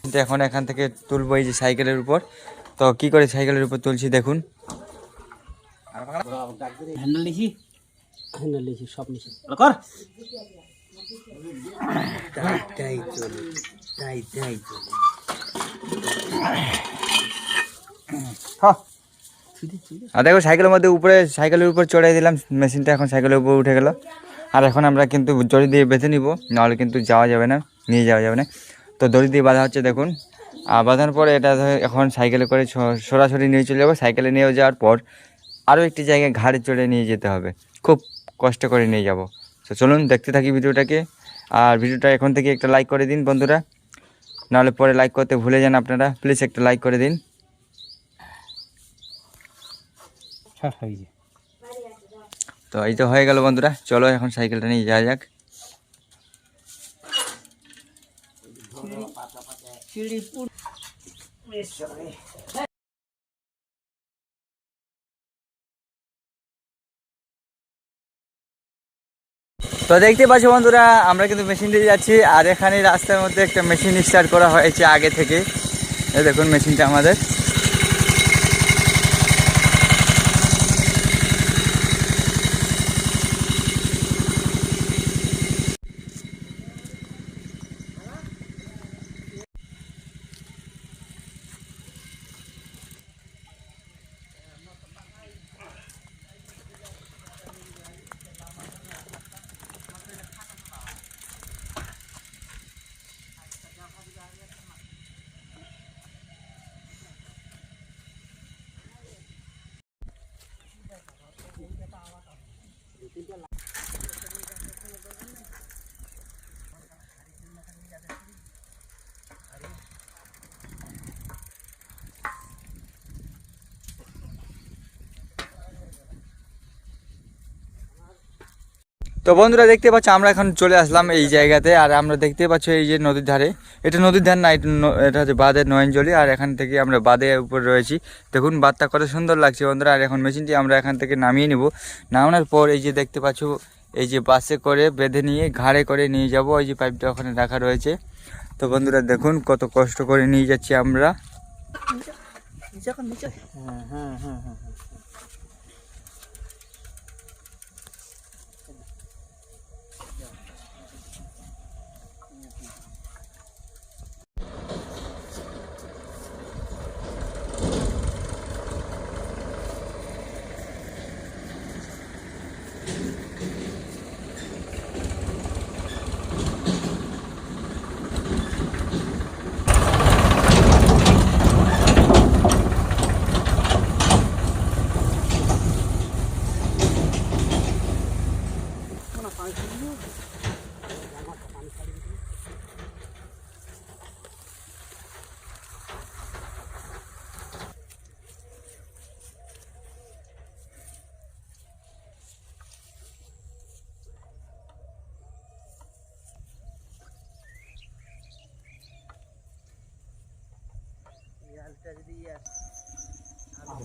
কিন্তু এখন এখান থেকে তুলবো এই যে সাইকেলের উপর। তো কি করে সাইকেলের উপর তুলছি দেখুন। হ্যান্ডেল নিছি সব নিছি কর। তাই চলে তাই তাই চলে। হ্যাঁ আর দেখো সাইকেলের মধ্যে উপরে সাইকেলের উপর চড়াই দিলাম মেশিনটা এখন সাইকেলের উপর উঠে গেল। আর এখন আমরা কিন্তু দড়ি দিয়ে বেঁধে নিব, নাহলে কিন্তু যাওয়া যাবে না, নিয়ে যাওয়া যাবে না। তো দড়ি দিয়ে বাঁধা হচ্ছে দেখুন। আর বাঁধার পরে এটা এখন সাইকেলে করে সরাসরি নিয়ে চলে যাব। সাইকেলে নিয়ে যাওয়ার পর আরও একটি জায়গায় ঘাড়ে চড়ে নিয়ে যেতে হবে। খুব কষ্ট করে নিয়ে যাব। তো চলুন দেখতে থাকি ভিডিওটাকে। আর ভিডিওটা এখন থেকে একটা লাইক করে দিন বন্ধুরা। নাহলে পরে লাইক করতে ভুলে যান আপনারা। প্লিজ একটা লাইক করে দিন। হয়ে যায় তো এই তো হয়ে গেল বন্ধুরা, চলো এখন সাইকেলটা নিয়ে যাওয়া যাক। তো দেখতে পাচ্ছ বন্ধুরা, আমরা কিন্তু মেশিন দিয়ে যাচ্ছি, আর এখানে রাস্তার মধ্যে একটা মেশিন স্টার্ট করা হয়েছে আগে থেকে। দেখুন মেশিনটা আমাদের। তো বন্ধুরা দেখতে পাচ্ছ আমরা এখন চলে আসলাম এই জায়গাতে আর আমরা দেখতে পাচ্ছ এই যে নদীর ধারে। এটা নদীর ধার না এটা হচ্ছে বাঁধের নয়নজলি আর এখান থেকে আমরা বাঁধের উপর রয়েছি। দেখুন বাঁধটা কত সুন্দর লাগছে বন্ধুরা আর এখন মেশিনটি আমরা এখান থেকে নামিয়ে নিব। নামানোর পর এই যে দেখতে পাচ্ছ এই যে বাসে করে বেঁধে নিয়ে ঘাড়ে করে নিয়ে যাব ওই যে পাইপটা ওখানে রাখা রয়েছে। তো বন্ধুরা দেখুন কত কষ্ট করে নিয়ে যাচ্ছি আমরা। হ্যাঁ হ্যাঁ হ্যাঁ হ্যাঁ।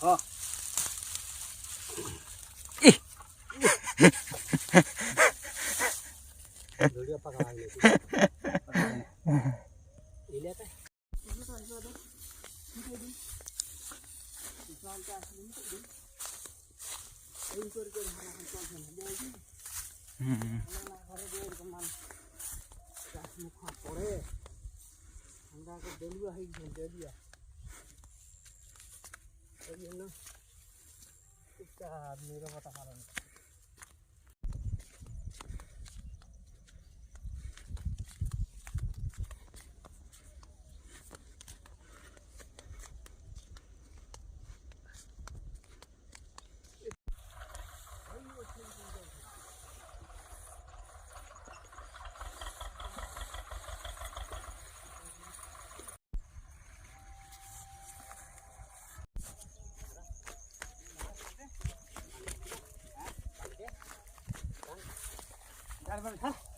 হ্যাঁ ভিডিও পাকা লাগলে ইলে কা পরে আমরা আগে দেলুয়া হয়ে গেছে দেলুয়া এই জন্য টিকটা নিরবতা পালন করে। 看。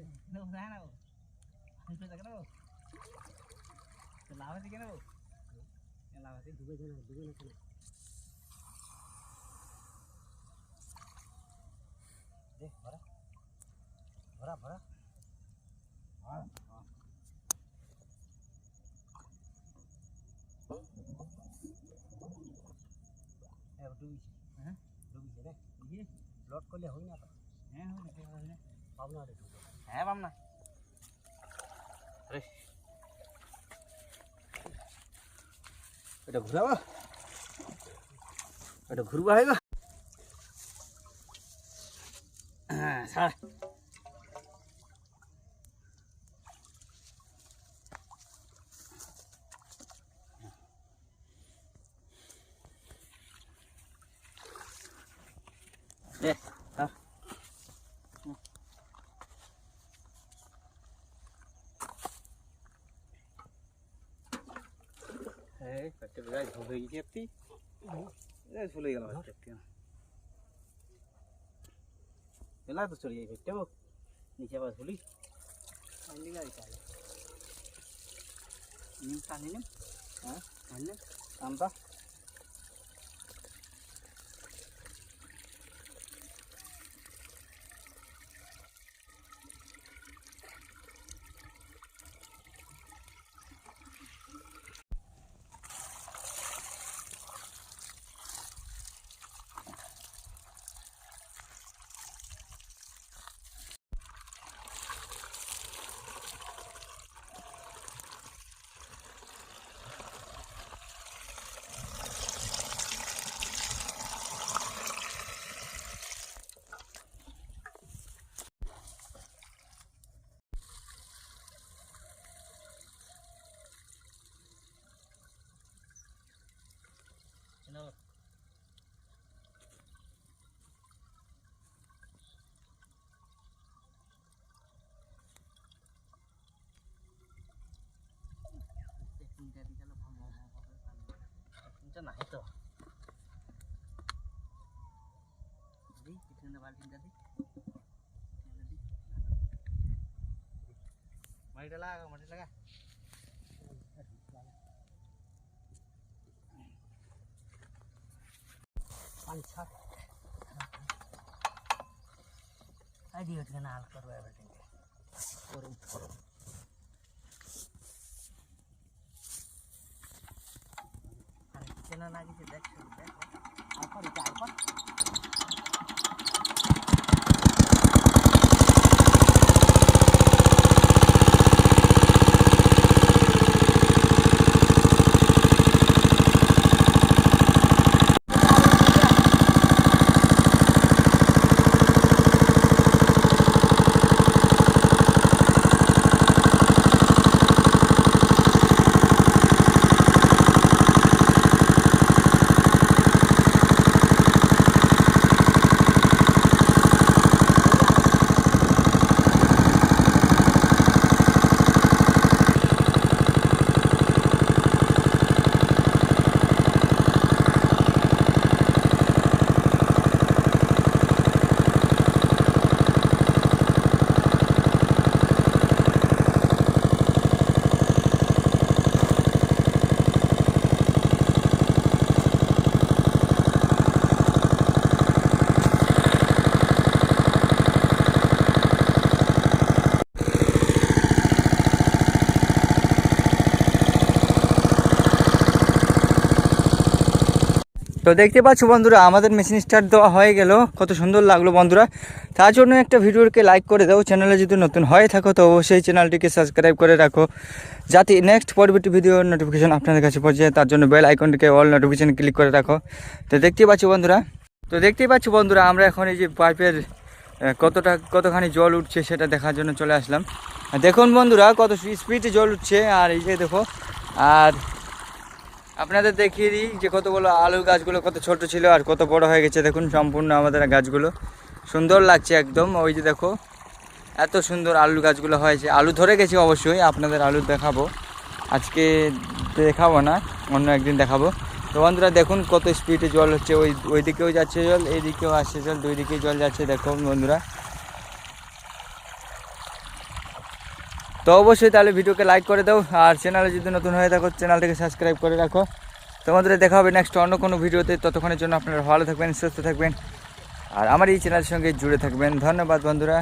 No, না না আমি তো দেখে নেব লাভাতে কেন লাভাতে ডুবে যাবে ডুবে না কেন দেখ ভরা ভরা ভরা ডুবিছে হ্যাঁ ডুবিছে রে ইয়ে লট করলে হই না তো হ্যাঁ হয় না Hả bấm nè. Đi. Đừng khứa quá Đừng khứa quá hết quá. Sao বেলায় ঝুলে গেছি একটি এই ঝুলে গেল একটি বেলা তো চলে যাই ফেটে নিচে আবার ঝুলি নিম টানি নিম হ্যাঁ টানি টানটা तो नहीं तो दी कितने बाल्टी दे दी मरी डला मरी लगा पानी छाट आई दियो इतना हाल करवाया बेटे और ऊपर না গেছে দেখ দেখ আলপা তো দেখতে পাচ্ছ বন্ধুরা, আমাদের মেশিন স্টার্ট দেওয়া হয়ে গেল। কত সুন্দর লাগল বন্ধুরা। তার জন্য একটা ভিডিওকে লাইক করে দাও। চ্যানেলে যদি নতুন হয়ে থাকো, তো অবশ্যই চ্যানেলটিকে সাবস্ক্রাইব করে রাখো। যাতে নেক্সট পরবর্তী ভিডিওর নোটিফিকেশন আপনাদের কাছে পৌঁছে তার জন্য বেল আইকনটিকে অল নোটিফিকেশন ক্লিক করে রাখো। তো দেখতেই পাচ্ছ বন্ধুরা, তো দেখতেই পাচ্ছ বন্ধুরা, আমরা এখন এই যে পাইপের কতটা, কতখানি জল উঠছে সেটা দেখার জন্য চলে আসলাম। দেখুন বন্ধুরা, কত স্পিডে জল উঠছে। আর এই যে দেখো, আর আপনাদের দেখিয়ে দিই যে কতগুলো আলু গাছগুলো কত ছোট ছিল আর কত বড় হয়ে গেছে। দেখুন সম্পূর্ণ আমাদের গাছগুলো। সুন্দর লাগছে একদম। ওই যে দেখো, এত সুন্দর আলু গাছগুলো হয়েছে। আলু ধরে গেছে অবশ্যই, আপনাদের আলু দেখাবো। আজকে দেখাবো না, অন্য একদিন দেখাবো। তো বন্ধুরা, দেখুন কত স্পিডে জল হচ্ছে। ওই ওই দিকেও যাচ্ছে জল এই দিকেও আসছে জল দুই দিকেই জল যাচ্ছে। দেখো বন্ধুরা তো অবশ্যই তাহলে ভিডিওকে লাইক করে দাও, আর চ্যানেলে যদি নতুন হয়ে থাকো চ্যানেলটাকে সাবস্ক্রাইব করে রাখো। তোমাদের দেখা হবে নেক্সট অন্য কোনো ভিডিওতে, ততক্ষণের জন্য আপনারা ভালো থাকবেন, সুস্থ থাকবেন, আর আমার এই চ্যানেলের সঙ্গে জুড়ে থাকবেন। ধন্যবাদ বন্ধুরা।